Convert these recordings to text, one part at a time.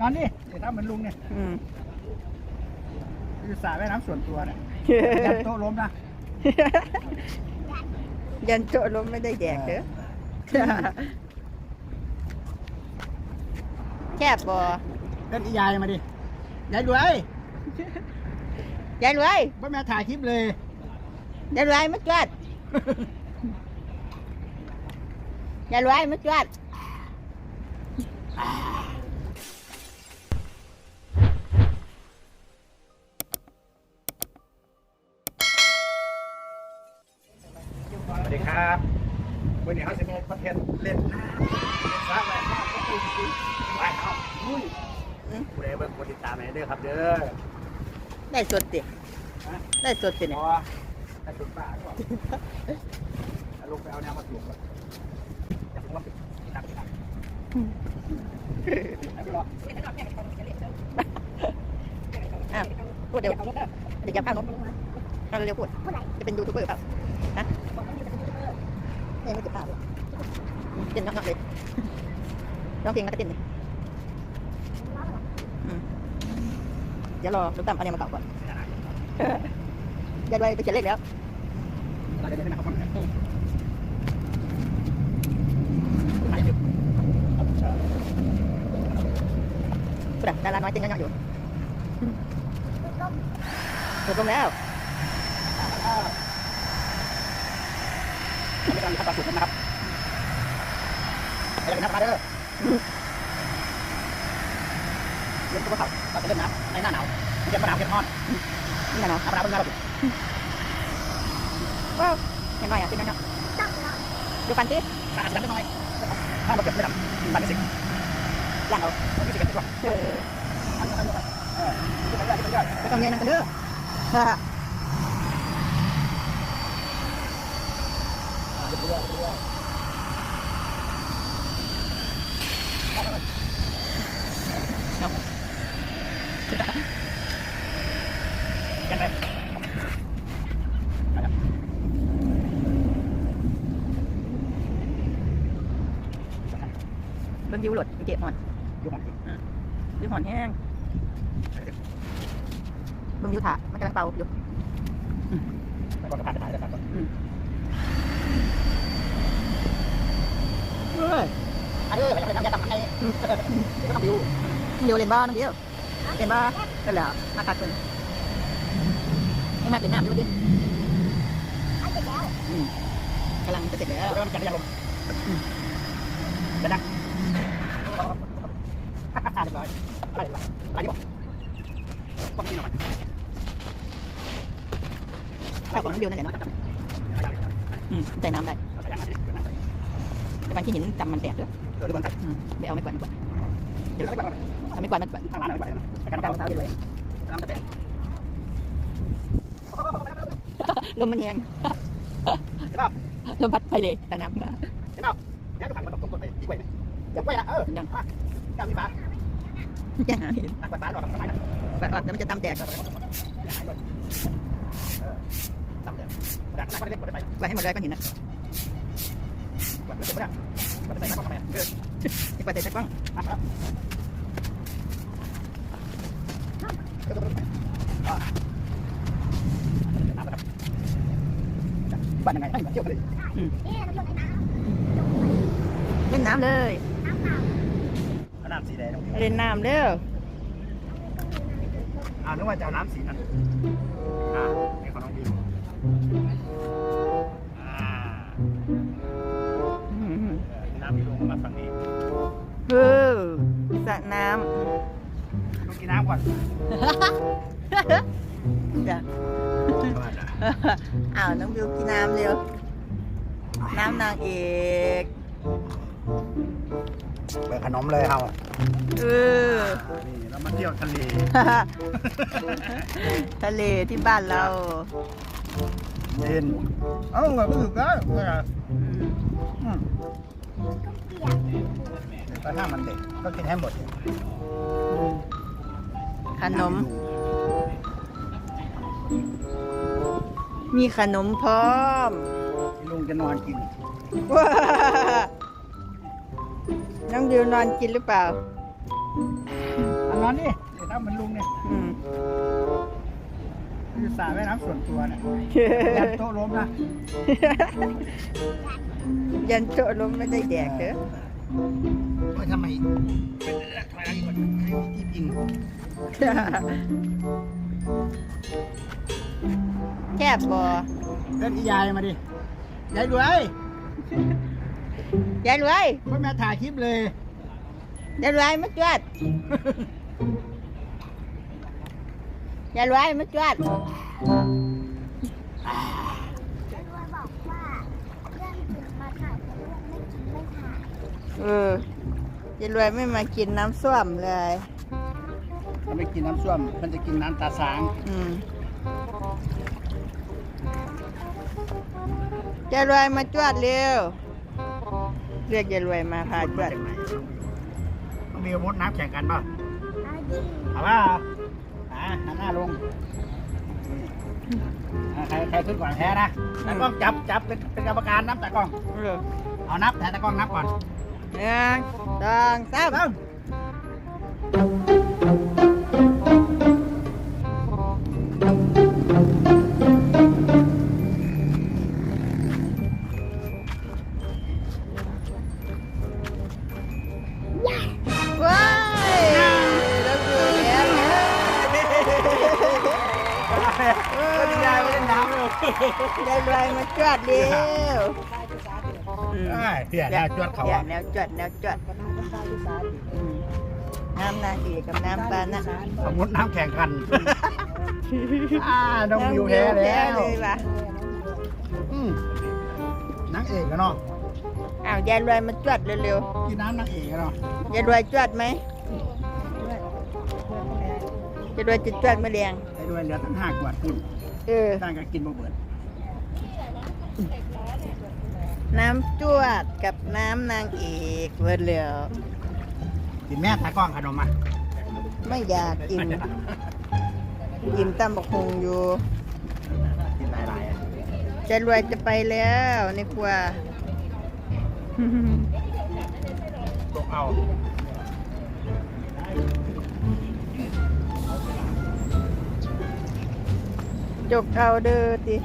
นอนนี่เดี๋ยวทำเหมือนลุงเนี่ยอืมคือสระว่ายน้ำส่วนตัวเนี่ยยันโต๊ะล้มนะ ยันโจล้มไม่ได้แดกเด้อแคบบ่เล่นอียายมาดิยายรวยยายรวยพ่อแม่ถ่ายคลิปเลย ยายรวยมาจวดยายรวยมาจวด ดีครับวันนี้เขาจะมีคอนเทนต์เล่นน้ำเล่นสระว่ายน้ำก็คือไปเอาอุ้ยผู้ใดเบิ่งกดติดตามให้เด้อครับเด้อได้สดติฮะได้สดติเนี่ยอแต่สุดป่าก่อนเอาลงไปเอาแนวมาถูกก่อนอย่าเพิ่งว่าปิดตัดตัดไม่รออ้าวพูดเดี๋ยวเดี๋ยวจะพานมเอาเร็วๆพูดจะเป็นยูทูบเบอร์เปล่า ไม่ไม่จะพาเลยเต้นนักๆเลยร้องเพลงแล้วก็เต้นเลยเดี๋ยวรอลูกตั้มเอาเนี่ยมาเก่าก่อนยายรวยไปเขียนเลขแล้วเราจะได้ไม่นะครับพูดาราน้อยเต้นยังๆอยู่จบลงแล้ว ไม่ต้องมีขั้นตอนสุดนะครับไปเลยนะครับมาเด้อเล่นตัวเขาเราจะเล่นน้ำในหน้าหนาวเย็นมะนาวเย็นทอดนี่นะเนาะน้ำมะนาวเพิ่งมาเราว้าวเห็นหน่อยอะเต้นยังๆดูฟันสิตาสีดำนิดหน่อยถ้าเราเก็บไม่ดำตัดไม่สิย่างเอาไม่สิเก็บดีกว่าเออเออที่มันยอดที่มันยอดไม่ต้องเรียนนั่นกันเด้อ มันไปเบิ่งยิวหลดเจ็บหอนยุ่งมันยิวหอนแห้งเบิ่งยิวถามันกำลังเป่าอยู่แล้วก็ผ่านไปผ่านไปผ่านไป เฮ้ยอันนี้ไปทำยาตำให้ไม่ต้องดิวเดียวเล่นบ้าน้องเดียวเล่นบ้าก็แล้วมาคัดคนยังมาเป็นน้ำอยู่ดิกำลังจะเสร็จแล้วเริ่มจะได้ยาลมเดี๋ยวนะเรียบร้อยไปไปไปดีกว่าต้องกินหน่อยข้าวของน้องเดียวนั่นแหละเนาะ ใส่น้ำได้แต่บางที่ห็นจำมันแตกด้วยออดูมันตัดอืมไปเอาไม่กวาดกวาดเดี๋ยวไม่กวาดเอาไม่กวาดมันกวาดทางร้านไม่กวาดนะไปกันกาน้ำรเปล่าเท้าเลยน้ำตะเตะลมมันแรงลมพัดไปเลยแต่น้ำใช่ป่ะแล้วก็ผันมันตกตกไปที่กล้วยอย่ากล้วยนะเออยังก้าวมีปลายังหาเห็นปลาปลาหนอยปลาปลาแบบว่าแล้วมันจะตำแตก ดี๋ยวดักนักเล่นกดไปไว้ให้หมดเลยก็เห็นนะกดไม่ได้กดไปนักทำไมเออไอ้ปลาเตะตะกล้องอะครับบ้านยังไงให้เหมือนเที่ยวเลยเล่นน้ำเลยน้ำสีแดงเล่นน้ำเด้ออ่านึกว่าจะเอาน้ำสีนั้นอ่า น้ำบิวลงมาฝั่งนี้เออสระน้ำต้องกินน้ำก่อนำจ้ะอ้าวน้องบิวกินน้ำเร็ว น้ำนางเอก เปิดขนมเลยเอาเออนี่เรามาเที่ยวทะเล ทะเลที่บ้านเรา เย็น เอ้าแบบรู้สึกได้เวลาอืมแต่ถ้ามันเด็กก็กินให้หมดขนม มีขนมพร้อมลุงจะนอนกินว้า น้องดิวนอนกินหรือเปล่านร้อนนี่เดี๋ยวทำเหมือนลุงเนี่ยอืมคือสระว่ายน้ำส่วนตัวเนี่ยยันโต๊ะล้มนะ ยันโตะล้มไม่ได้แดกเด้อโอ้ยทำไมเป็นถอยหลังอีกก่อนให้ที่พิงแคบบ่เล่นอียายมาดิยายรวย ยายรวยพ่อแม่ถ่ายคลิปเลยยายรวยมาจวดยายรวยมาจวดด้วยบอกว่าเรื่องกินมาถ่ายแต่เรื่องไม่กินไม่ถ่ายเออยายรวยไม่มากินน้ำส้วมเลยถ้าไม่กินน้ำส้วมมันจะกินน้ำตาสางอืมยายรวยมาจวดเร็ว เรียกยายรวยมาพาจวดต้องมีมดน้ำแข่งกันเปล่ะอาดีเอาว่าอ่าหันหน้าลงอ่าใครใครขึ้นก่อนแพ้นะตากล้องจับจับเป็นเป็นกรรมการนับตากล้อง เออเอานับแต่ตากล้องนับก่อนหนึ่งสองสาม ยยายรวยมาจวดเร็วอืมใช่เสียแล้วจวดเขาอย่าอะแนวจวดแนวจวดอืมน้ำนาเอกกับน้ำปลานะสมมติน้ำแข่งกันอ่าน้องวิวแพ้แล้วเลยว่ะอืมนางเอกอะเนาะอ้าวยายรวยมาจวดเร็วกินน้ำนางเอกอะเนาะๆยายรวยจวดไหมยายรวยจะจวดมะเรียงไอ้ด้วยเหลือทั้งห้ากวดคุณ เออ ตั้งกันกินบ่เบิดน้ำจวดกับน้ำนางเอกเวิร์ดเหลียวกินแม่ตากล้องขนมมาไม่อยากอิ่มอิ่มตำบักฮงอยู่ กินหลายๆอะจะรวยจะไปแล้วในครัว ตกเอา จกเอาเด้อติ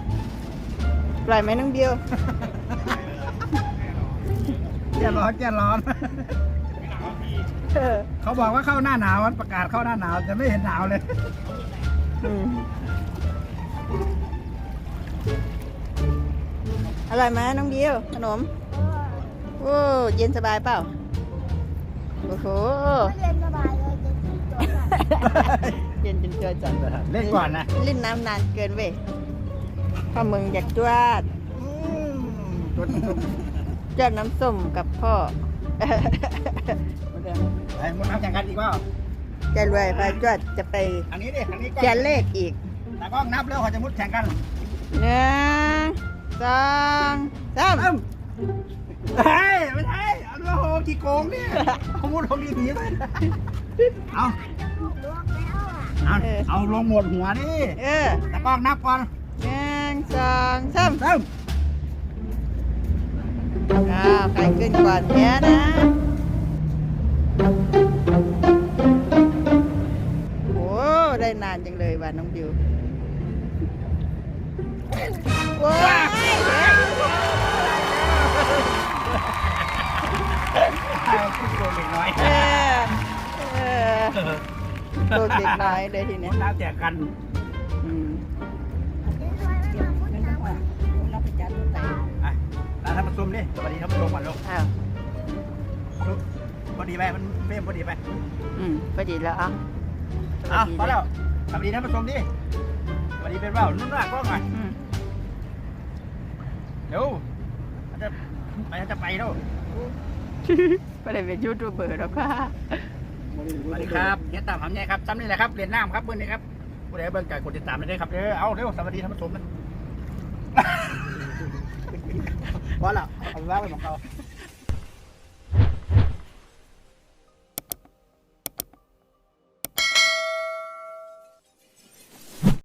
ปล่อยไหมน้องเดียวแก่ร้อนแก่ร้อน เออเขาบอกว่าเข้าหน้าหนาวมันประกาศเข้าหน้าหนาวแต่ไม่เห็นหนาวเลย อืมอร่อยไหมน้องเดียวขนมโอ้เย็นสบายเปล่า โอ้โห ไม่เล่นสบายเลยจะกินตัวแบบ เย็นจนเกินจัดเล่นก่อนนะเล่นน้ำนานเกินเว้ยพ่อมึงอยากจวดอืมตัวนี้ตัวจวดน้ำส้มกับพ่อไอ้มดน้ำแข่งกันอีกเปล่าจะรวยพาจวดจะไปอันนี้ดิอันนี้ก็แกนเลขอีกตากล้องนับแล้วเขาจะมุดแข่งกันหนึ่งสองสามเริ่มเฮ้ยไม่ใช่เอาด้วยโหกี่โกงเนี่ยเขามุดเขาดีๆเลยเอาถูกลวก แล้วอะเอาเอาลงหมดหัวนี่เออตากล้องนับก่อนหนึ่งสองสามเริ่มอ้าวใครขึ้นก่อนแพ้นะโอ้ได้นานจังเลยว่ะน้องดิวว้าย โดนเด็กน้อยเลยทีเนี้ยน้ำแจกกันอืมเล่นด้วยไม่มาพูดน้ำอะอะลาท่านผู้ชมดิสวัสดีท่านผู้ชมก่อนลูกอ้าวลูกพอดีไปมันเฟรมพอดีไปอืมพอดีแล้วอะเอาพอแล้วสวัสดีท่านผู้ชมดิสวัสดีเป็นเปล่านุ่นหน้ากล้องหน่อยอืมเดี๋ยวมันจะไปจะไปแล้วก็เลยเป็นยูทูบเบอร์แล้วค่ะ สวัสดีครับเฮียตามหำใหญ่ครับซ้ำนี่แหละครับเรียนน้ำครับเพื่อนนี่ครับผู้ใดเบิ่งไก่กดติดตามได้เลยครับเด้อเอาเร็วสวัสดีท่านผู้ชมนะพอแล้วเอาไว้ไว้ของเขา